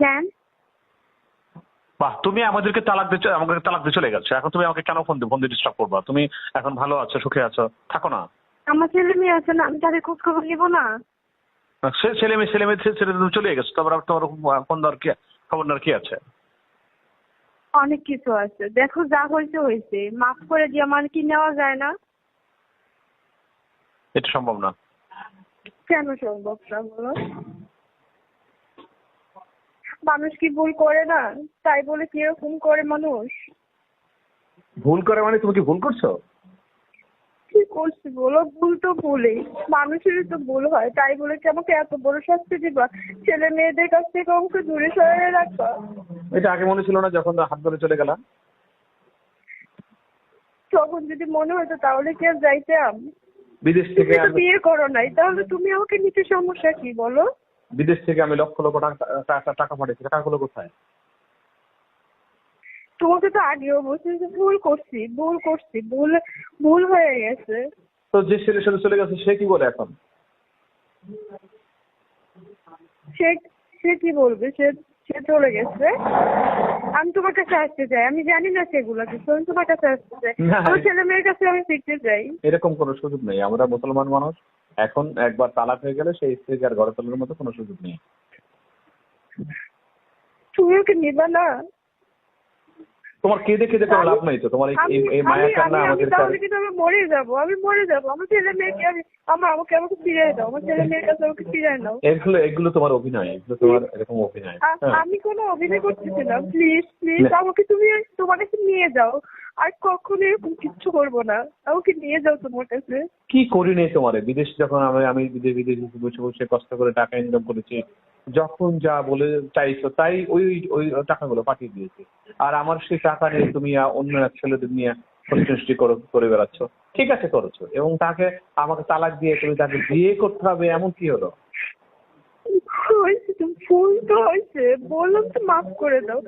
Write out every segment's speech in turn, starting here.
কেন বাহ তুমি আমাদেরকে তালাক দিয়ে আমাকে তালাক দিয়ে চলে গেছো। এখন তুমি আমাকে কেন ফোন ফোন দিয়ে ডিস্টার্ব করবা? তুমি এখন ভালো আছো সুখে আছো? থাকো না। আমার ছেলে মেয়ে আছে না আমি তাদের খোঁজ খবর নিব না। সে ছেলে মেয়ে ছেলে মেয়ে ছেলে তুমি চলে গেছো। তারপর তোমার ফোন দেওয়ার কি খবর নেওয়ার কি আছে? অনেক কিছু আছে। দেখো যা হয়েছে হয়েছে। মাফ করে দিয়ে আমার কি নেওয়া যায় না? এটা সম্ভব না। কেন সম্ভব না বলো? মানুষ কি ভুল করে না? তাই বলে কি এরকম করে মানুষ? ভুল করে মানে তুমি কি ভুল করছ? কি করছি বলো? ভুল তো ভুলই। মানুষেরই তো ভুল হয়। তাই বলে কি আমাকে এত বড় শাস্তি দিবা? ছেলে মেয়েদের কাছ থেকে আমাকে দূরে সরিয়ে রাখবা? এটা আগে মনে ছিল না যখন হাত ধরে চলে গেলাম? তখন যদি মনে হতো তাহলে কি আর যাইতাম? বিদেশ থেকে বিয়ে করো নাই। তাহলে তুমি আমাকে নিতে সমস্যা কি বলো? বিদেশ থেকে আমি লক্ষ লক্ষ টাকা টাকা- পাঠিয়েছি। টাকাগুলো কোথায়? তোমাকে তো আগেও বলছি যে ভুল করছি ভুল করছি ভুল ভুল হয়ে গেছে। তো যে ছেলের সাথে চলে গেছে সে কি বলে এখন? সে সে কি বলবে? সে সে চলে গেছে। আমি তোমার কাছে আসতে চাই। আমি জানি না সেগুলো কিছু। আমি তোমার কাছে আসতে চাই। আমার ছেলে মেয়ের কাছে আমি শিখতে চাই। এরকম কোনো সুযোগ নেই। আমরা মুসলমান মানুষ। এখন একবার তালাক হয়ে গেলে সেই স্ত্রীকে আর ঘরে তোলার মতো কোনো সুযোগ নেই। তুমি ওকে নিবা না? তোমার কেঁদে কেঁদে কোনো লাভ নাই তো? তোমার এই- মায়া কান্না আমি- আমি আমাদের তাহলে কিন্তু আমি মরে যাব আমি মরে যাব। আমার ছেলে মেয়েকে আমি আমার আমাকে আমাকে ফিরিয়ে দাও আমার ছেলে মেয়ের কাছে আমাকে ফিরিয়ে দাও এগুলো এগুলো তোমার অভিনয় এগুলো তোমার এরকম অভিনয়। হ্যাঁ। আমি কোনো অভিনয় করতেছি না প্লিজ প্লিজ আমাকে তুমি তোমার কাছে নিয়ে যাও। আর কখনো এরকম কিচ্ছু করব না। আমাকে নিয়ে যাও তোমার কাছে। কি করি নেই তোমার? বিদেশ যখন আমি আমি বিদেশ বিদেশ বসে বসে কষ্ট করে টাকা ইনকাম করেছি যখন যা বলে চাইছো, তাই ওই ওই টাকাগুলো পাঠিয়ে দিয়েছে। আর আমার সেই টাকা নিয়ে তুমি অন্য এক ছেলেদের নিয়ে সৃষ্টি করে বেড়াচ্ছ। ঠিক আছে করেছ। এবং তাকে আমাকে তালাক দিয়ে তুমি তাকে বিয়ে করতে হবে, এমন কি হলো? হয়েছে তো ভুল তো হয়েছে। বললাম তো মাফ করে দাও।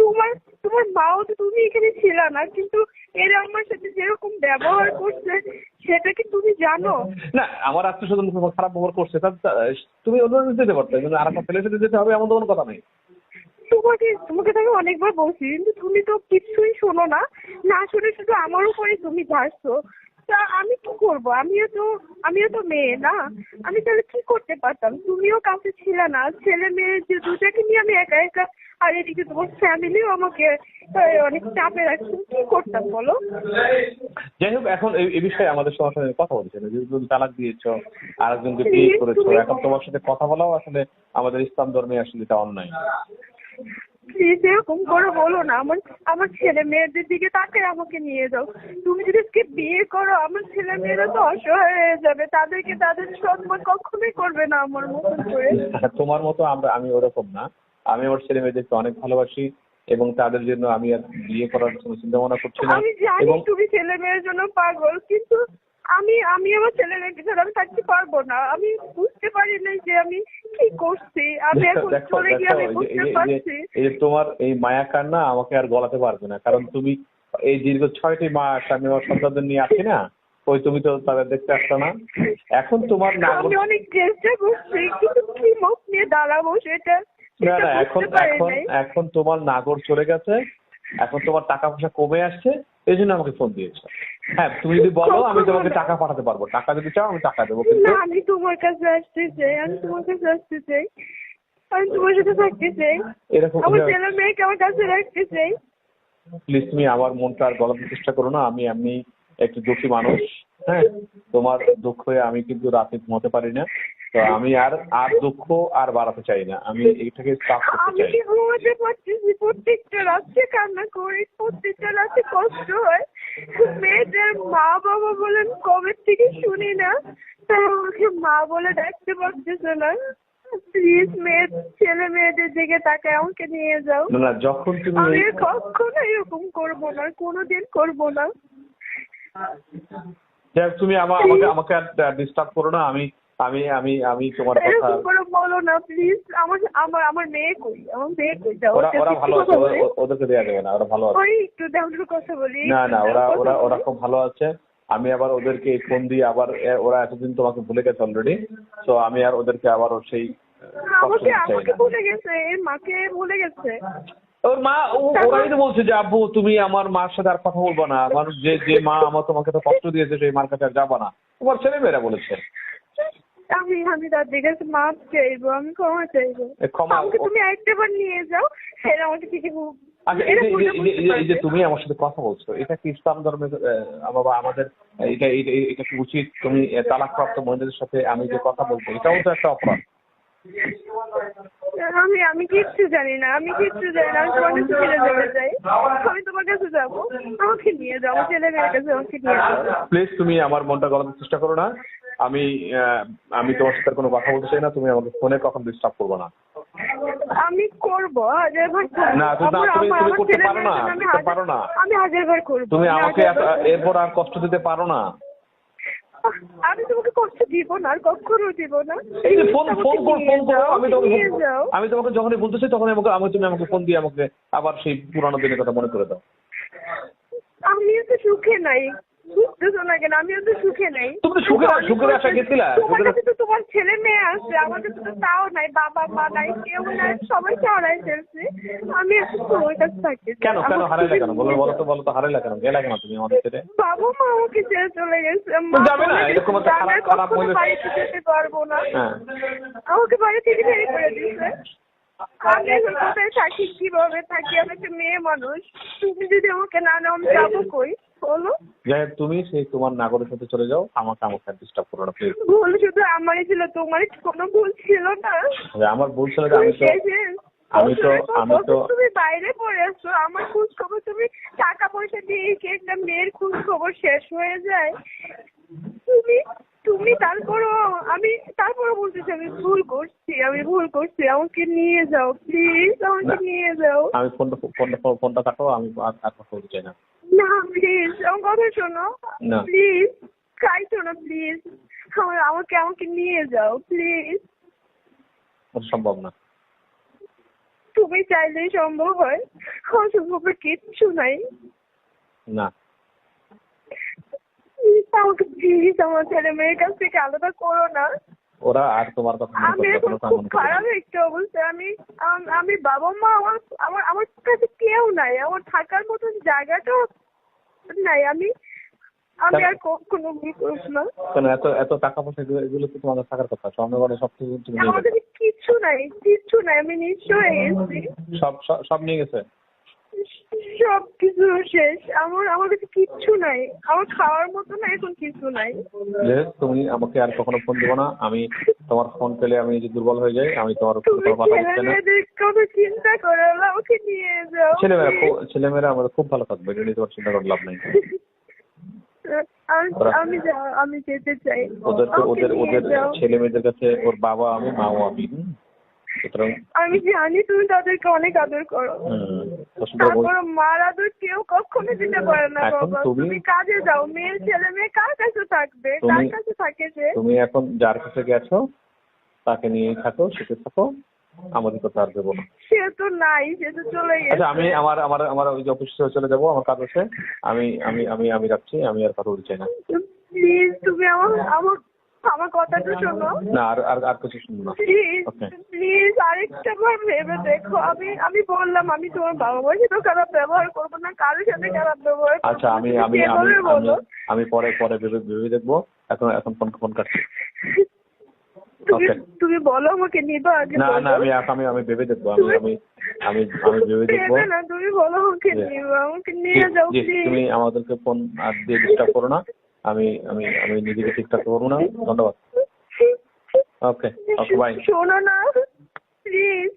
তোমার তোমার মাও তো তুমি এখানে ছিল না কিন্তু এরা আমার সাথে যেরকম ব্যবহার করছে সেটা কি তুমি জানো? না আমার আত্মীয় স্বজন খারাপ ব্যবহার করছে। তুমি অন্য যেতে পারতে কিন্তু আর একটা ছেলের সাথে যেতে হবে এমন তো কোনো কথা নেই। তোমাকে তোমাকে তো আমি অনেকবার বলছি কিন্তু তুমি তো কিছুই শোনো না। না শুনে শুধু আমার উপরে তুমি ঝাড়ছো তা আমি কি করব? আমিও তো আমিও তো মেয়ে না? আমি তাহলে কি করতে পারতাম? তুমিও কাছে ছিলে না। ছেলে মেয়ে যে দুটাকে নিয়ে আমি একা একা আর এদিকে তোমার ফ্যামিলিও আমাকে অনেক চাপে রাখছে। কি করতাম বলো? যাই হোক এখন এই বিষয়ে আমাদের সবার সঙ্গে কথা বলছে না। যেহেতু তুমি তালাক দিয়েছ আর একজনকে বিয়ে করেছ এখন তোমার সাথে কথা বলাও। আসলে আমাদের ইসলাম ধর্মে আসলে এটা অন্যায়। প্লিজ এরকম করে বলো না। আমার আমার ছেলে মেয়েদের দিকে তাকে আমাকে নিয়ে যাও। তুমি যদি আজকে বিয়ে করো আমার ছেলে মেয়েরা তো অসহায় হয়ে যাবে। তাদেরকে তাদের সম্মান কখনোই করবে না আমার মতন করে। তোমার মতো আমরা আমি ওরকম না। আমি আমার ছেলে মেয়েদেরকে অনেক ভালোবাসি এবং তাদের জন্য আমি আর বিয়ে করার কোনো চিন্তা ভাবনা করছি না। আমি জানি তুমি ছেলে মেয়ের জন্য পাগল কিন্তু আমি আমি আমার ছেলে মেয়েকে ছাড়া আমি থাকতে পারব না। আমি বুঝতে পারি নাই যে আমি কি করছি। আমি এখন চলে গিয়ে আমি বুঝতে পারছি। এই তোমার এই মায়া কান্না আমাকে আর গলাতে পারবে না। কারণ তুমি এই দীর্ঘ ছয়টি মাস আমি আমার সন্তানদের নিয়ে আছি না ওই তুমি তো তাদের দেখতে আসছো না। এখন তোমার নাগর আমি অনেক চেষ্টা করছি কিন্তু কি মুখ নিয়ে দাঁড়াবো সেটা না না এখন এখন এখন তোমার নাগর চলে গেছে। এখন তোমার টাকা পয়সা কমে আসছে। এই জন্য আমাকে ফোন দিয়েছ। হ্যাঁ তুমি যদি বলো আমি তোমাকে টাকা পাঠাতে পারব। টাকা যদি চাও আমি টাকা দেবো কিন্তু না আমি তোমার কাছে আসতে চাই আমি তোমার কাছে আসতে চাই। আমি তোমার সাথে থাকতে চাই। এরকম আমার ছেলে মেয়েকে আমার কাছে রাখতে চাই। প্লিজ তুমি আমার মনটা আর গলাতে চেষ্টা করো না। আমি এমনি একটু দুঃখী মানুষ হ্যাঁ? তোমার দুঃখ হয়ে আমি কিন্তু রাতে ঘুমাতে পারি না। তো আমি আর আর দুঃখ আর বাড়াতে চাই না। আমি এইটাকে স্টাফ করতে আমি চাই। কি ঘুমাতে পারতেছি? প্রত্যেকটা রাত্রে কান্না করি প্রত্যেকটা রাতে কষ্ট হয়। মেয়েদের মা বাবা বলেন কবে থেকে শুনি না তাই আমাকে মা বলে ডাকতে পারতেছে না। প্লিজ মেয়ে ছেলে মেয়েদের দিকে তাকে আমাকে নিয়ে যাও। না যখন তুমি আমি কখনো এরকম করব না কোনোদিন করব না। দেখ তুমি আমাকে আমাকে ডিস্টার্ব করো না আমি আমি আমি আমি তোমার কথা এরকম করে বলো না প্লিজ আমার আমার আমার মেয়ে কই? আমার মেয়ে কই? যাও ওরা ওরা ভালো আছে ওদেরকে দেওয়া যাবে না ওরা ভালো আছে। ওই একটু দেওয়ার কথা বলি না না ওরা ওরা ওরা খুব ভালো আছে। আমি আবার ওদেরকে ফোন দিয়ে আবার ওরা এতদিন তোমাকে ভুলে গেছে অলরেডি তো আমি আর ওদেরকে আবার সেই আমাকে আমাকে ভুলে গেছে এর মাকে ভুলে গেছে। ওর মা ওরাই তো বলছে যে আব্বু তুমি আমার মার সাথে আর কথা বলব না। আমার যে যে মা আমার তোমাকে তো কষ্ট দিয়েছে সেই মার কাছে আর যাবা না। তোমার ছেলে মেয়েরা বলেছে। আমি আমি তাদের কাছে মাপ চাইব আমি ক্ষমা চাইব। ক্ষমা- আমাকে তুমি একটাবার নিয়ে যাও এরা আমাকে ঠিকই আচ্ছা এই যে-। তুমি আমার সাথে কথা বলছো এটা কি ইসলাম ধর্মের বাবা আমাদের এটা এটা কি উচিত? তুমি তালাকপ্রাপ্ত মহিলাদের সাথে আমি যে কথা বলব এটাও তো একটা অপরাধ। আমি আমি কিচ্ছু জানি না আমি কিচ্ছু জানি না আমি তোমার কাছে ফিরে যেতে চাই। আমি তোমার কাছে যাব আমাকে নিয়ে আমার ছেলে মেয়ের কাছে আমাকে নিয়ে যাও। প্লিজ তুমি আমার মনটা গলানোর চেষ্টা করো না। আমি আমি তোমার সাথে কোনো কথা বলতে চাই না তুমি আমাকে ফোনে কখন ডিস্টার্ব করব না। আমি করব না, তুমি- তুমি- করতে পারো না, আমি করতে পারো না। আমি হাজার বার করব। তুমি আমাকে এরপর আর কষ্ট দিতে পারো না। আমি তোমাকে কষ্ট দিব না আর কখনো দিব না। এই যে ফোন ফোন করো ফোন করো আমি তোমাকে আমি তোমাকে যখনই বলতেছি তখনই আমাকে আমি তুমি আমাকে ফোন দিয়ে আমাকে আবার সেই পুরানো দিনের কথা মনে করে দাও। আমিও তো সুখে নাই। বুঝতেছো না কেন আমিও তো সুখে নাই। তুমি তো সুখের- আশা গেছিলা, তোমার কাছে তো তোমার ছেলে মেয়ে আছে আমাদের তো তাও নাই বাবা মা নাই কেউ নাই সবাইকে হারাই ফেলছি। আমি এখন তোমার কাছে থাকি। কেন কেন হারাইলা কেন? বলো বলো তো বলো তো হারাইলা কেন? গেলা কেন তুমি আমাদের ছেড়ে বাবা মা আমাকে ছেড়ে চলে গেছে। যাবে না, এরকম একটা খারাপ- খারাপ বাড়িতে যেতে পারব না। হ্যাঁ। আমাকে বাড়ি থেকে বের করে দিয়েছে। আমি এখন কোথায় থাকি কীভাবে থাকি? আমি একটা মেয়ে মানুষ। তুমি যদি আমাকে না নাও আমি যাব কই? বলো। যাই হোক, তুমি সেই তোমার নাগরের সাথে চলে যাও আমাকে আমাকে ডিস্টার্ব করো না প্লিজ ভুল শুধু আমারই ছিল তোমার কোনো ভুল ছিল না। আমার ভুল ছিল আমি তো আমি তো- আমি তো- তুমি বাইরে পড়ে আসছো আমার খোঁজ খবর তুমি টাকা পয়সা দিয়ে কি একটা মেয়ের খোঁজ খবর শেষ হয়ে যায়। তুমি তুমি তারপরও আমি তারপরও বলতেছি আমি ভুল করছি আমি ভুল করছি আমাকে নিয়ে যাও প্লিজ আমাকে নিয়ে যাও। আমি ফোনটা ফোনটা ফোনটা কাটো আমি আর আর কথা বলতে চাই না। না প্লিজ আমার কথা শোনো। না। প্লিজ চাইছো না প্লিজ আমার আমাকে আমাকে নিয়ে যাও প্লিজ সম্ভব না। তুমি চাইলেই সম্ভব হয় সম্ভব কিচ্ছু নাই। না। আমাকে প্লিজ আমার ছেলে মেয়ের কাছ থেকে আলাদা করো না। ওরা আর তোমার কথা আমি এখন খুব খারাপ একটা অবস্থা। আমি আমি বাবা মা আমার আমার আমার কাছে কেউ নাই। আমার থাকার মতন জায়গাটাও নাই আমি আমি আর কখনো ভুল করব না। কেন এত এত টাকা পয়সা এগুলো- এগুলো তো তোমাদের থাকার কথা? স্বর্ণগড়ে সব কিছু তুমি নিয়ে কিছু নাই কিছু নাই আমি নিশ্চয়ই এসেছি। সব- সব নিয়ে গেছে? সব কিছু শেষ। আমার আমার কাছে কিচ্ছু নাই। আমার খাওয়ার মতো না এখন কিছু নাই। তুমি আমাকে আর কখনো ফোন দিবো না। আমি তোমার ফোন পেলে আমি যে দুর্বল হয়ে যাই। আমি তোমার কথা চিন্তা করো? আমাকে নিয়ে যাও। ছেলেমেয়েরা ছেলেমেয়েরা আমাদের খুব ভালো থাকবে। এটা নিয়ে তোমার চিন্তা করার লাভ নেই। আমি আমি যেতে চাই। ওদের ওদের ওদের ছেলে মেয়েদের কাছে ওর বাবা আমি মাও আমি? সুতরাং আমি জানি তুমি তাদেরকে অনেক আদর করো। তারপর মার আদর কেউ কখনো দিতে পারে না বাবা। তুমি- কাজে যাও মেয়ের ছেলে মেয়ে কার কাছে থাকবে? কার কাছে থাকে যে তুমি এখন যার কাছে গেছো তাকে নিয়েই থাকো শিখে থাকো আমাদের কথা আর দেবো না। সে তো নাই সে তো চলে গেছে। আচ্ছা আমি আমার আমার আমার ওই যে অফিসে চলে যাব আমার কাজ আছে। আমি আমি আমি আমি রাখছি আমি আর কথা বলতে চাই না প্লিজ তুমি আমার আমার আমার কথাটা শোনো। না আর আর আর কিছু শুনব না। প্লিজ আরেকটা বার ভেবে দেখো। আমি আমি বললাম আমি তোমার বাবা মার সাথেও খারাপ ব্যবহার করব না কারোর সাথে খারাপ ব্যবহার আচ্ছা আমি আমি আমি আমি পরে পরে ভেবে ভেবে দেখব। এখন এখন ফোন ফোন কাটছি। তুমি তুমি বলো আমাকে নিবা আগে না না আমি আমি আমি ভেবে দেখব আমি আমি আমি আমি ভেবে দেখব। না তুমি বলো আমাকে। নিবা আমাকে নিয়ে যাও তুমি আমাদেরকে ফোন আর দিয়ে ডিস্টার্ব করো না। আমি আমি আমি নিজেকে ঠিক থাকতে পারব না ধন্যবাদ। ওকে ওকে বাই শোনো না প্লিজ